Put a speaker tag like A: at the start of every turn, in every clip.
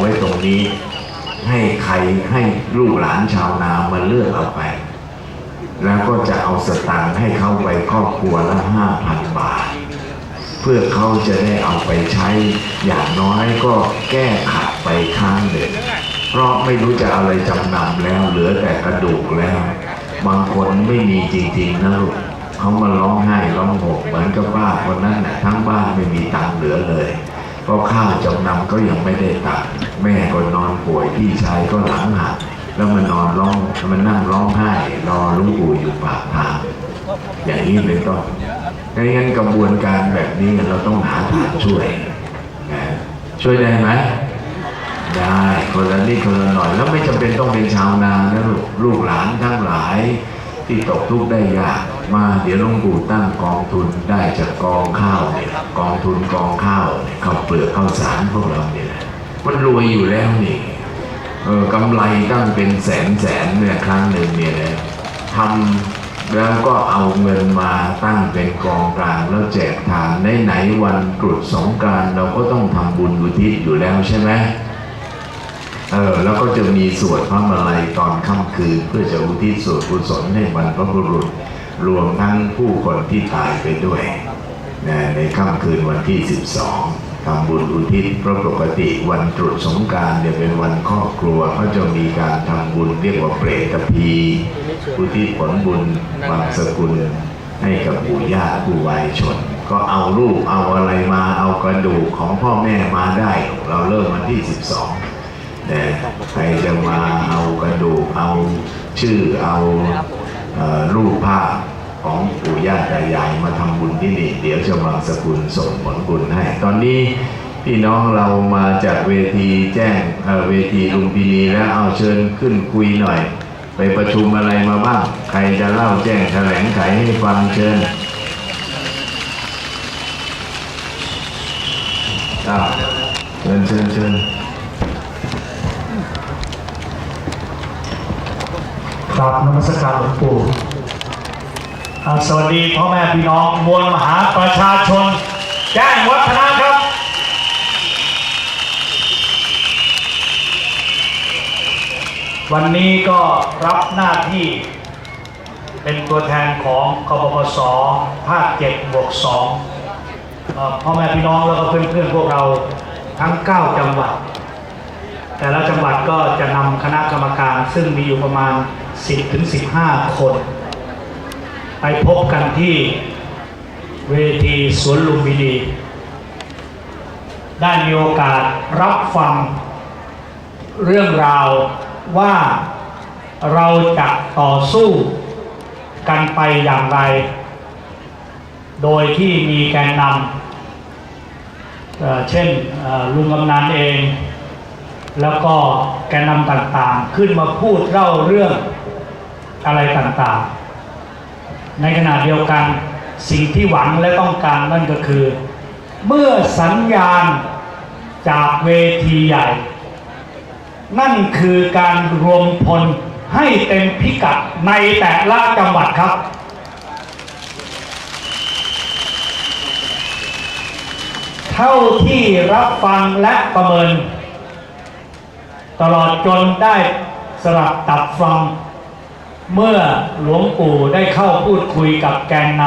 A: ไว้ตรงนี้ ให้ใครให้ลูกหลานชาวนามาเลือกเอาไป แล้วก็จะเอาสตางค์ให้เขาไปครอบครัวละห้าพันบาท เพื่อเขาจะได้เอาไปใช้อย่างน้อยก็แก้ขัดไปข้างหนึ่งเพราะไม่รู้จะอะไรจำนำแล้วเหลือแต่กระดูกแล้ว บางคนไม่มีจริงๆนะลูกเขามาร้องไห้ร้องห่มเหมือนกับว่าคนนั้นนะทั้งบ้านไม่มีตังค์เหลือเลย เพราะข้าวจำนำก็ยังไม่ได้ตังค์แม่ก็นอนป่วยพี่ชายก็หลังหักแล้วมันนอนร้องมันนั่งร้องไห้รอลุงปู่อยู่ปากทางอย่างนี้เป็นต้นดังนั้นกระบวนการแบบนี้เราต้องหาทางช่วยนะช่วยได้ไหมได้คนละนิดคนละหน่อยแล้วไม่จำเป็นต้องเป็นชาวนานะลูกลูกหลานทั้งหลายที่ตกทุกข์ได้ยาก มาเดี๋ยวหลวงปู่ตั้งกองทุนได้จากกองข้าวเนี่ยกองทุนกองข้าวเนี่ยข้าวเปลือกข้าวสารพวกเราเนี่ยนะมันรวยอยู่แล้วนี่เออกำไรตั้งเป็นแสนแสนเนี่ยครั้งหนึ่งเนี่ยนะทำแล้วก็เอาเงินมาตั้งเป็นกองกลางแล้วแจกทานในไหนวันตรุษสงกานต์เราก็ต้องทำบุญอุทิศอยู่แล้วใช่ไหมเออแล้วก็จะมีสวดพระมาลัยตอนค่ำคืน เพื่อจะอุทิศส่วนกุศลให้บรรพบุรุษ รวมทั้งผู้คนที่ตายไปด้วยนะในค่ำคืนวันที่ 12ทำบุญอุทิศเพราะปกติวันตรุษสงการเนี่ยเป็นวันครอบครัวเขาจะมีการทำบุญเรียกว่าเปรตพีอุทิศผลบุญบางสกุลให้กับปู่ย่าผู้วายชน ก็เอารูปเอาอะไรมาเอากระดูกของพ่อแม่มาได้ เราเริ่มวันที่ 12แต่ใครจะมาเอากระดูกเอาชื่อเอารูปภาพ ของปู่ย่าตายายมาทำบุญที่นี่ เดี๋ยวจะบางสกุลส่งผลบุญให้ ตอนนี้พี่น้องเรามาจากเวทีแจ้งเเวทีลุมพินีแล้วเอาเชิญขึ้นคุยหน่อย ไปประชุมอะไรมาบ้าง ใครจะเล่าแจ้งแถลงไขให้ฟังเชิญเชิญเชิญเชิญ
B: ครับนมัสการหลวงปู่ สวัสดีพ่อแม่พี่น้องมวลมหาประชาชน แจ้งวัฒนะครับ วันนี้ก็รับหน้าที่เป็นตัวแทนของกบพศภาคเจ็ดบวกสองพ่อแม่พี่น้องแล้วก็เพื่อนๆพวกเราทั้ง 9 จังหวัด แต่ละจังหวัดก็จะนำคณะกรรมการซึ่งมีอยู่ประมาณ10ถึง15 คน ไปพบกันที่เวทีสวนลุมพินี ได้มีโอกาสรับฟังเรื่องราวว่าเราจะต่อสู้กันไปอย่างไร โดยที่มีแกนนำเช่นลุงกำนันเอง แล้วก็แกนนำต่างๆ ขึ้นมาพูดเล่าเรื่องอะไรต่างๆ ในขณะเดียวกันสิ่งที่หวังและต้องการนั่นก็คือ เมื่อสัญญาณจากเวทีใหญ่ นั่นคือการรวมพลให้เต็มพิกัดในแต่ละจังหวัดครับ เท่าที่รับฟังและประเมิน ตลอดจนได้สลับตับฟัง เมื่อหลวงปู่ได้เข้าพูดคุยกับแกนน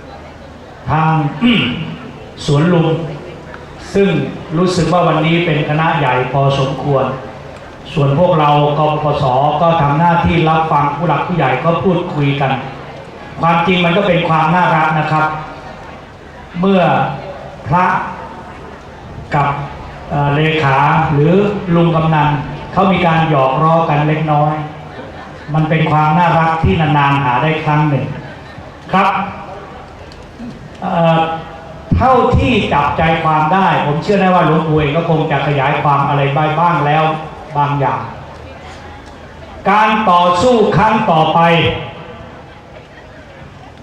B: ำทางสวนลุม ซึ่งรู้สึกว่าวันนี้เป็นคณะใหญ่พอสมควร ส่วนพวกเรากปสก็ทำหน้าที่รับฟังผู้หลักผู้ใหญ่ก็พูดคุยกัน ความจริงมันก็เป็นความน่ารักนะครับ เมื่อพระกับเเลขาหรือลุงกำนันเขามีการหยอกล้อกันเล็กน้อย มันเป็นความน่ารักที่นานๆหาได้ครั้งหนึ่งครับเท่าที่จับใจความได้ ผมเชื่อได้ว่าหลวงปู่เองก็คงจะขยายความอะไรบ้างแล้วบางอย่าง การต่อสู้ครั้งต่อไป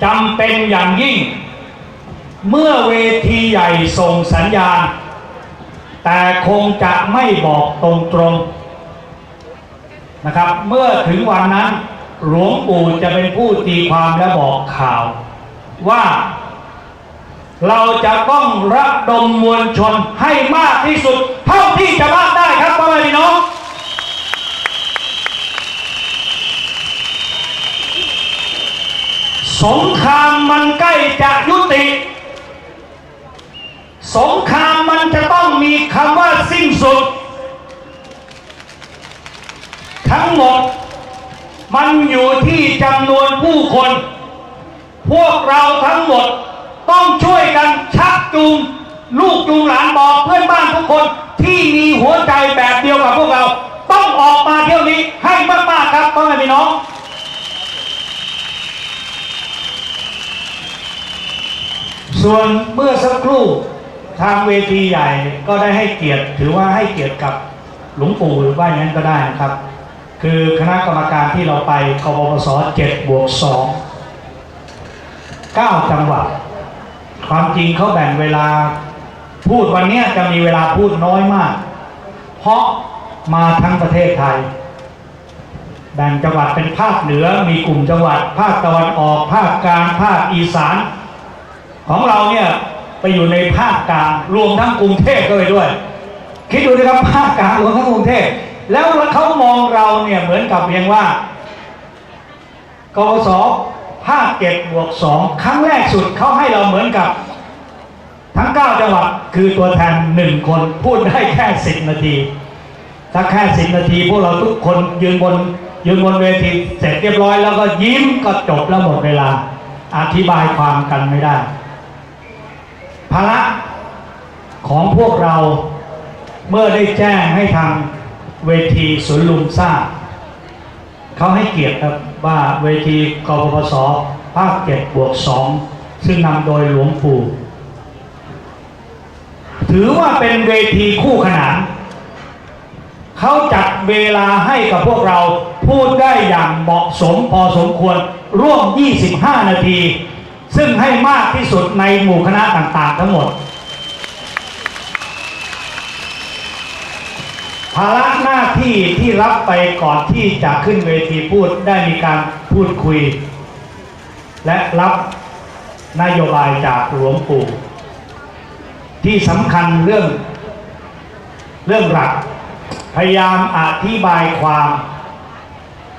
B: จำเป็นอย่างยิ่ง เมื่อเวทีใหญ่ส่งสัญญาณ แต่คงจะไม่บอกตรงๆ นะครับ เมื่อถึงวันนั้นหลวงปู่จะเป็นผู้ตีความและบอกข่าว ว่า เราจะต้องระดมมวลชนให้มากที่สุด เท่าที่จะมากได้ครับพ่อแม่พี่น้องสงครามมันใกล้จะยุติ สงครามมันจะต้องมีคำว่าสิ้นสุด ทั้งหมด มันอยู่ที่จำนวนผู้คน พวกเราทั้งหมดต้องช่วยกันชักจูงลูกจูงหลานบอกเพื่อนบ้านทุกคนที่มีหัวใจแบบเดียวกับพวกเรา ต้องออกมาเที่ยวนี้ให้มากๆครับพ่อแม่พี่น้องส่วนเมื่อสักครู่ทางเวทีใหญ่ก็ได้ให้เกียรติ ถือว่าให้เกียรติกับหลวงปู่หรือว่าอย่างนั้นก็ได้นะครับ คือคณะกรรมการที่เราไปกบพศ7บวก2 9 จังหวัด ความจริงเขาแบ่งเวลาพูดวันนี้จะมีเวลาพูดน้อยมาก เพราะมาทั้งประเทศไทย แบ่งจังหวัดเป็นภาคเหนือมีกลุ่มจังหวัด ภาคตะวันออก ภาคกลางภาคอีสาน ของเราเนี่ยไปอยู่ในภาคกลางรวมทั้งกรุงเทพด้วยด้วย คิดดูนะครับภาคกลางรวมทั้งกรุงเทพ แล้วเขามองเราเนี่ยเหมือนกับเพียงว่ากวสภาคเจ็ดบวกสองครั้งแรกสุดเขาให้เราเหมือนกับ ทั้ง9จังหวัดคือตัวแทนหนึ่งคนพูดได้แค่10นาทีถ้าแค่10นาที พวกเราทุกคนยืนบนยืนบนเวทีเสร็จเรียบร้อยแล้วก็ยิ้มก็จบแล้วหมดเวลา อธิบายความกันไม่ได้ ภาระของพวกเราเมื่อได้แจ้งให้ทาง เวทีสวนลุมทราเขาให้เกียรติครับว่าเวทีกปปสภาคเจ็ดบวกสองซึ่งนำโดยหลวงปู่ ถือว่าเป็นเวทีคู่ขนานเขาจัดเวลาให้กับพวกเราพูดได้อย่างเหมาะสมพอสมควรร่วม 25 นาที ซึ่งให้มากที่สุดในหมู่คณะต่างๆ ทั้งหมด ภาระหน้าที่ที่รับไปก่อนที่จะขึ้นเวทีพูดได้มีการพูดคุย และรับนโยบายจากหลวงปู่ ที่สำคัญเรื่องเรื่องหลัก พยายามอธิบายความ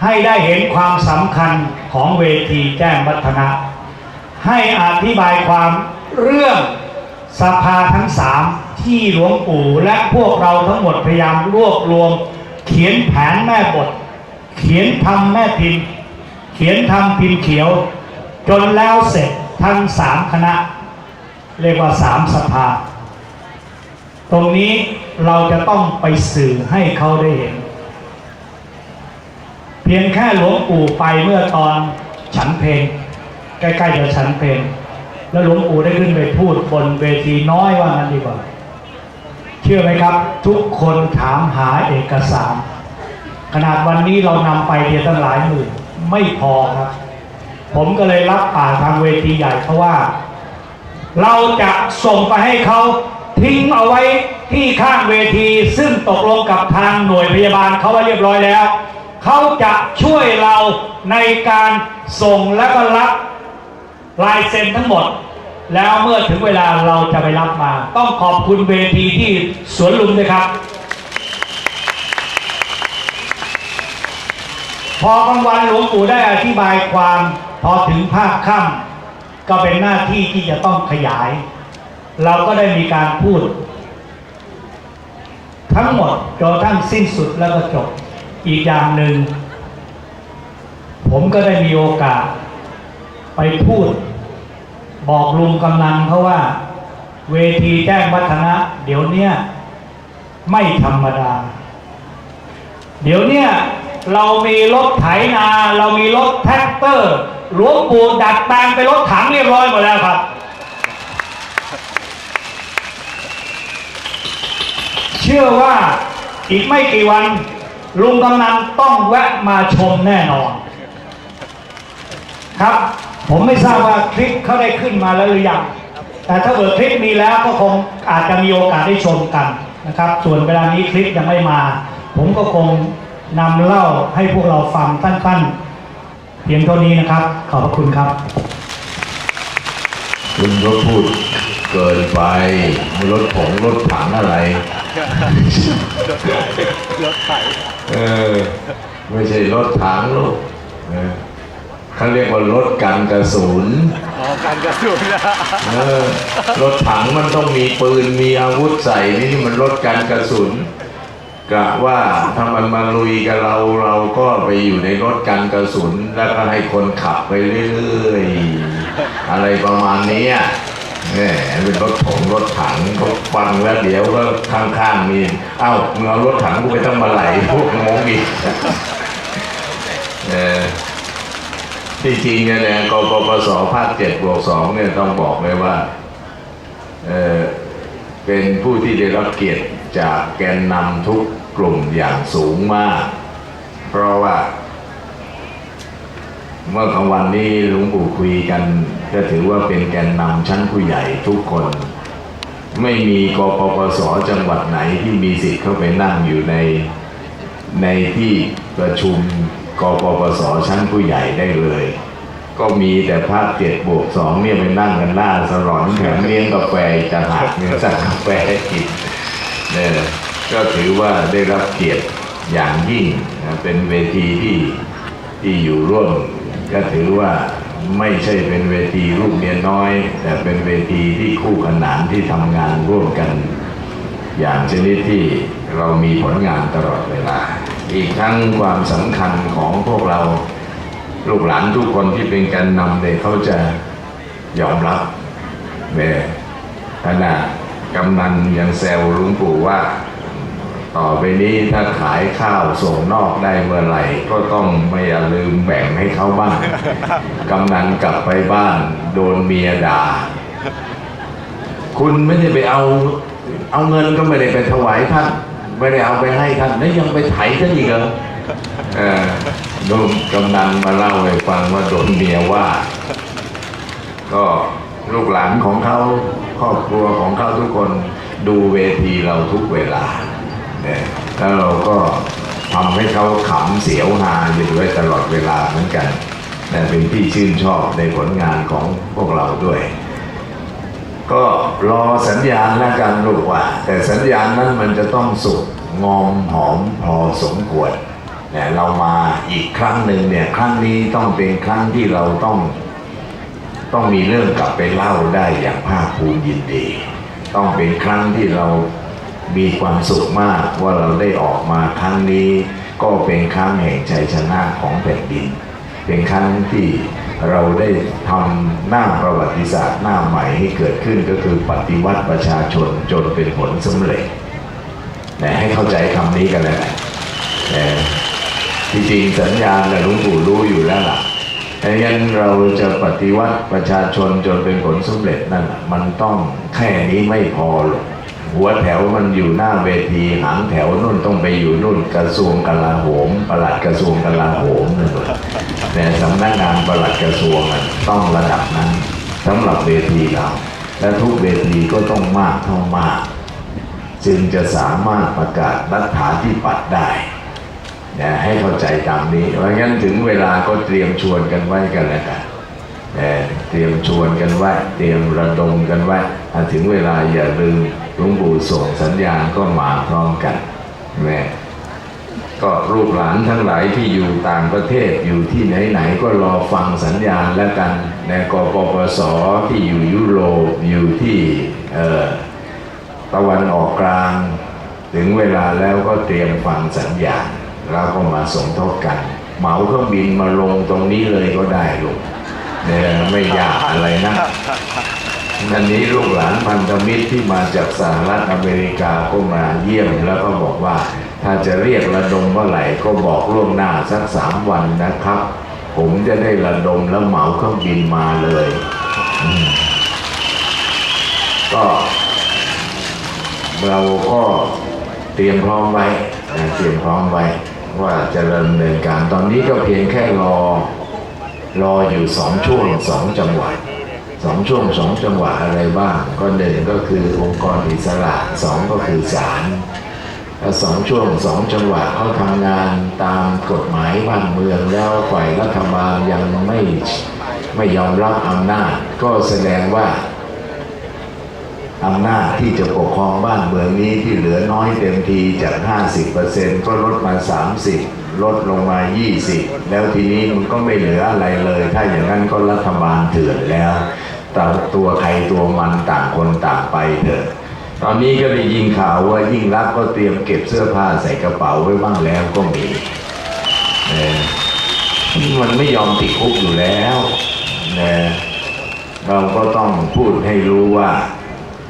B: ให้ได้เห็นความสำคัญของเวทีแจ้งวัฒนะ ให้อธิบายความเรื่องสภาทั้งสาม ที่หลวงปู่และพวกเราทั้งหมดพยายามรวบรวม เขียนแผนแม่บท เขียนทำแม่พิมพ์ เขียนทำพิมพ์เขียว จนแล้วเสร็จทั้งสามคณะ เรียกว่าสามสภา ตรงนี้เราจะต้องไปสื่อให้เขาได้เห็น เพียงแค่หลวงปู่ไปเมื่อตอนฉันเพลงใกล้ๆจะฉันเพลงแล้วหลวงปู่ได้ขึ้นไปพูดบนเวทีน้อยว่างั้นดีกว่า เชื่อไหมครับ ทุกคนถามหาเอกสาร ขนาดวันนี้เรานำไปเดียตั้งหลายหมื่นไม่พอครับ ผมก็เลยรับปากทางเวทีใหญ่เพราะว่า เราจะส่งไปให้เขาทิ้งเอาไว้ที่ข้างเวที ซึ่งตกลงกับทางหน่วยพยาบาลเขาไว้เรียบร้อยแล้ว เขาจะช่วยเราในการส่งและก็รับลายเซ็นทั้งหมด แล้วเมื่อถึงเวลาเราจะไปรับมา ต้องขอบคุณเวทีที่สวนลุมด้วยครับ พอกลางวันหลวงปู่ได้อธิบายความพอถึงภาคค่ำก็เป็นหน้าที่ที่จะต้องขยาย เราก็ได้มีการพูด ทั้งหมดจนทั่งสิ้นสุดแล้วก็จบอีกอย่างหนึ่ง ผมก็ได้มีโอกาสไปพูด บอกลุงกำนันเขาว่า เวทีแจ้งวัฒนะ เดี๋ยวเนี้ยไม่ธรรมดา เดี๋ยวเนี้ยเรามีรถไถนา เรามีรถแท็กเตอร์หลวงปู่ดัดแปลงเป็นรถถังเรียบร้อยหมดแล้วครับ เชื่อว่าอีกไม่กี่วัน ลุงกำนันต้องแวะมาชมแน่นอน ครับ ผมไม่ทราบว่าคลิปเขาได้ขึ้นมาแล้วหรือยัง แต่ถ้าเกิดคลิปมีแล้วก็คงอาจจะมีโอกาสได้ชมกันนะครับ ส่วนเวลานี้คลิปยังไม่มา ผมก็คงนำเล่าให้พวกเราฟังสั้นๆ เพียงเท่านี้นะครับ ขอบพระคุณครับ
A: คุณก็พูดเกินไปรถผงรถถังอะไร
C: รถไถ
A: เออ ไม่ใช่รถถังลูกเออ เขาเรียกว่า รถกันกระสุน
C: อ๋อการกระสุนนะ
A: เออรถถังมันต้องมีปืนมีอาวุธใส่นี่มันรถกันกระสุนกะว่าถ้ามันมาลุยกับเราเราก็ไปอยู่ในรถกันกระสุน แล้วก็ให้คนขับไปเรื่อยๆ อะไรประมาณนี้อะเนี่ยเป็นรถถงรถถังเขาฟังแล้วเดี๋ยวก็ข้างๆมีเอ้ามึงเอารถถังกูไปต้องมาไหลพวกงงอีกเออ ที่จริงเนี่ยนะกปปสภาคเจ็ดบวกสองเนี่ยต้องบอกเลยว่าเออเป็นผู้ที่ได้รับเกียรติจากแกนนำทุกกลุ่มอย่างสูงมาก เพราะว่า เมื่อกลางวันนี้หลวงปู่คุยกัน ก็ถือว่าเป็นแกนนำชั้นผู้ใหญ่ทุกคน ไม่มีกปปสจังหวัดไหนที่มีสิทธิ์เข้าไปนั่งอยู่ในในที่ประชุม กปปสชั้นผู้ใหญ่ได้เลย ก็มีแต่ภาคเจ็ดบวกสองเนี่ยไปนั่งกันหน้าสลอนแถมเลี้ยงกาแฟอีกต่างหากเนี่ยสั่งกาแฟให้กินเนี่ยก็ถือว่าได้รับเกียรติอย่างยิ่งนะเป็นเวทีที่ที่อยู่ร่วม ก็ถือว่าไม่ใช่เป็นเวทีลูกเมียน้อย แต่เป็นเวทีที่คู่ขนานที่ทำงานร่วมกัน อย่างชนิดที่เรามีผลงานตลอดเวลา อีกทั้งความสำคัญของพวกเราลูกหลานทุกคนที่เป็นแการนำเนี่ยเขาจะยอมรับเนี่ยขนาดกำนันยังแซวลุงปู่ว่า ต่อไปนี้ถ้าขายข้าวส่งนอกได้เมื่อไหร่ ก็ต้องไม่อย่าลืมแบ่งให้เขาบ้าง กำนันกลับไปบ้าน โดนเมียด่า คุณไม่ได้ไปเอา เอาเงินก็ไม่ได้ไปถวายท่าน ไม่ได้เอาไปให้ท่านแล้วยังไปไถท่านอีกเหรอเออโดนกำนันมาเล่าให้ฟังว่าโดนเมียว่า ก็ลูกหลานของเขาครอบครัวของเขาทุกคนดูเวทีเราทุกเวลาเนี่ยแล้วเราก็ทำให้เขาขำเสียวฮาอยู่ด้วยตลอดเวลาเหมือนกัน แต่เป็นที่ชื่นชอบในผลงานของพวกเราด้วย ก็รอสัญญาณแล้วกันลูกว่า แต่สัญญาณนั้นมันจะต้องสุกงอมหอมพอสมควรเนี่ยเรามาอีกครั้งหนึ่งเนี่ยครั้งนี้ต้องเป็นครั้งที่เราต้องต้องมีเรื่องกลับไปเล่าได้อย่างภาคภูมิยินดี ต้องเป็นครั้งที่เรามีความสุขมากว่าเราได้ออกมาครั้งนี้ ก็เป็นครั้งแห่งชัยชนะของแผ่นดิน เป็นครั้งที่ เราได้ทำหน้าประวัติศาสตร์หน้าใหม่ให้เกิดขึ้นก็คือปฏิวัติประชาชนจนเป็นผลสำเร็จนะให้เข้าใจคำนี้กันเลยนะแต่ที่จริงสัญญาณนะหลวงปู่รู้อยู่แล้วล่ะดังนั้นเราจะปฏิวัติประชาชนจนเป็นผลสำเร็จนั่นมันต้องแค่นี้ไม่พอหรอกหัวแถวมันอยู่หน้าเวทีหางแถวนู่นต้องไปอยู่นู่นกระทรวงกลาโหม ประหลัดกระทรวงกลาโหมนั่น แต่สำนักงานปลัดกระทรวงต้องระดับนั้นสำหรับเวทีเรา และทุกเวทีก็ต้องมากเท่ามาก จึงจะสามารถประกาศรัฐาธิปัตย์ได้นะให้เข้าใจตามนี้ เพราะงั้นถึงเวลาก็เตรียมชวนกันไว้กันแล้วกันนะเตรียมชวนกันไว้ เตรียมระดมกันไว้ถ้าถึงเวลาอย่าลืมหลวงปู่ส่งสัญญาณก็มาพร้อมกันแม่ ก็ลูกหลานทั้งหลายที่อยู่ต่างประเทศอยู่ที่ไหนๆก็รอฟังสัญญาณแล้วกันในกปปสที่อยู่ยุโรปอยู่ที่ตะวันออกกลาง ถึงเวลาแล้วก็เตรียมฟังสัญญาณแล้วก็มาสมทบกันเหมาเครื่องบินมาลงตรงนี้เลยก็ได้ลูกเนี่ยไม่ยากอะไรนะอันนี้ลูกหลานพันธมิตรที่มาจากสหรัฐอเมริกาก็มาเยี่ยมแล้วก็บอกว่า ถ้าจะเรียกระดมเมื่อไหร่ก็บอกล่วงหน้าสักสามวันนะครับ ผมจะได้ระดมแล้วเหมาเครื่องบินมาเลย ก็เราก็เตรียมพร้อมไว้นะเตรียมพร้อมไว้ ว่าจะดำเนินการตอนนี้ก็เพียงแค่รอ รออยู่สองช่วงสองจังหวะสองช่วงสองจังหวะอะไรบ้าง ก็หนึ่งก็คือองค์กรอิสระสองก็คือศาล สองช่วงสองจังหวะเขาทำงานตามกฎหมายบ้านเมืองแล้วฝ่ายรัฐบาลยังไม่ไม่ยอมรับอำนาจ ก็แสดงว่าอำนาจที่จะปกครองบ้านเมืองนี้ที่เหลือน้อยเต็มทีจาก 50%ก็ลดมา 30 ลดลงมา 20 แล้วทีนี้มันก็ไม่เหลืออะไรเลย ถ้าอย่างนั้นก็รัฐบาลเถื่อนแล้วแต่ตัวใครตัวมันต่างคนต่างไปเถอะ ตอนนี้ก็ได้ยินข่าวว่ายิ่งรักก็เตรียมเก็บเสื้อผ้าใส่กระเป๋าไว้บ้างแล้วก็มีเออมันไม่ยอมติดคุกอยู่แล้วนะเราก็ต้องพูดให้รู้ว่า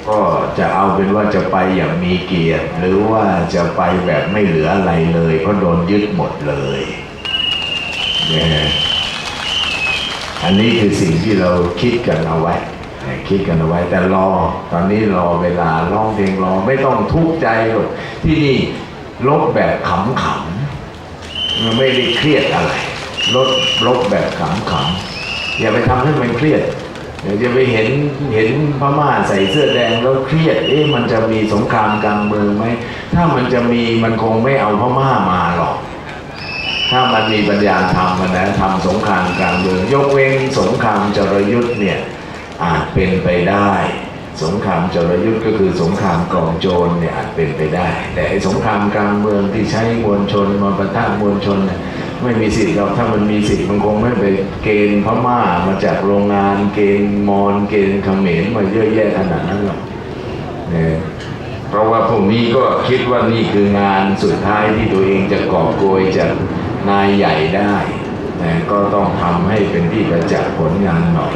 A: ก็จะเอาเป็นว่าจะไปอย่างมีเกียรติ หรือว่าจะไปแบบไม่เหลืออะไรเลยเพราะโดนยึดหมดเลยนี่ยอันนี้คือสิ่งที่เราคิดกันเอาไว้ คิดกันเอาไว้แต่รอ ตอนนี้รอเวลาร้องเพลงรอไม่ต้องทุกข์ใจหรอกที่นี่ลบแบบขำๆไม่ได้เครียดอะไรลดลบแบบขำๆอย่าไปทำให้มันเครียดเดี๋ยวจะไปเห็นเห็นพม่าใส่เสื้อแดงแล้วเครียด เอ๊ะมันจะมีสงครามกลางเมืองไหมถ้ามันจะมีมันคงไม่เอาพม่ามาหรอก ถ้ามันมีปัญญาทำมันนะทำสงครามกลางเมือง ยกเว้นสงครามจรยุทธ์เนี่ย อาจเป็นไปได้ สงครามจรยุทธ์ก็คือสงครามกองโจรเนี่ยอาจเป็นไปได้ แต่ไอ้สงครามกลางเมืองที่ใช้มวลชนมาประทะมวลชนเนี่ยไม่มีสิทธิ์หรอกถ้ามันมีสิทธิ์มันคงไม่ไปเกณฑ์พม่ามาจากโรงงานเกณฑ์มอญเกณฑ์เขมรมาเยอะแยะขนาดนั้นหรอกเนี่ยเพราะว่าพวกนี้ก็คิดว่านี่คืองานสุดท้ายที่ตัวเองจะกอบโกยจากนายใหญ่ได้นะก็ต้องทำให้เป็นที่ประจักษ์ผลงานหน่อย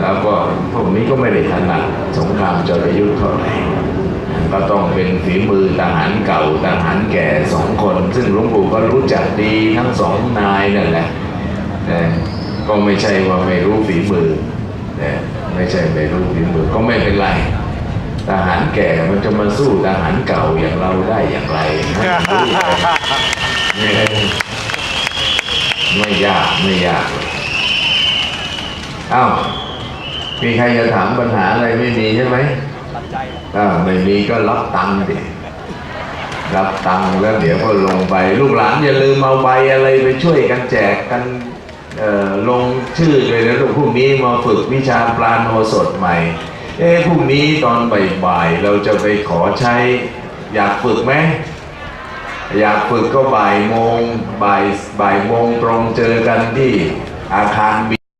A: แล้วก็พวกนี้ก็ไม่ได้ถนัดสงครามจรยุทธ์เท่าไหร่ก็ต้องเป็นฝีมือทหารเก่าทหารแก่สองคน ซึ่งหลวงปู่ก็รู้จักดีทั้งสองนายนั่นแหละแต่ก็ไม่ใช่ว่าไม่รู้ฝีมือแต่ไม่ใช่ไม่รู้ฝีมือก็ไม่เป็นไรทหารแก่มันจะมาสู้ทหารเก่าอย่างเราได้อย่างไรนะไม่ยากไม่ยากอ้าว มีใครจะถามปัญหาอะไรไม่มีใช่ไหมอ่าไม่มีก็รับตังค์ดิรับตังค์แล้วเดี๋ยวก็ลงไป ลูกหลานอย่าลืมเอาใบอะไรไปช่วยกันแจกกันเอ่อลงชื่อเลยนะลูกพรุ่งนี้มาฝึกวิชาปลาโนสดใหม่ เอ้พรุ่งนี้ตอนบ่ายๆเราจะไปขอใช้ อยากฝึกไหมอยากฝึกก็บ่ายโมงบ่ายบ่ายโมงตรงเจอกันที่อาคารบี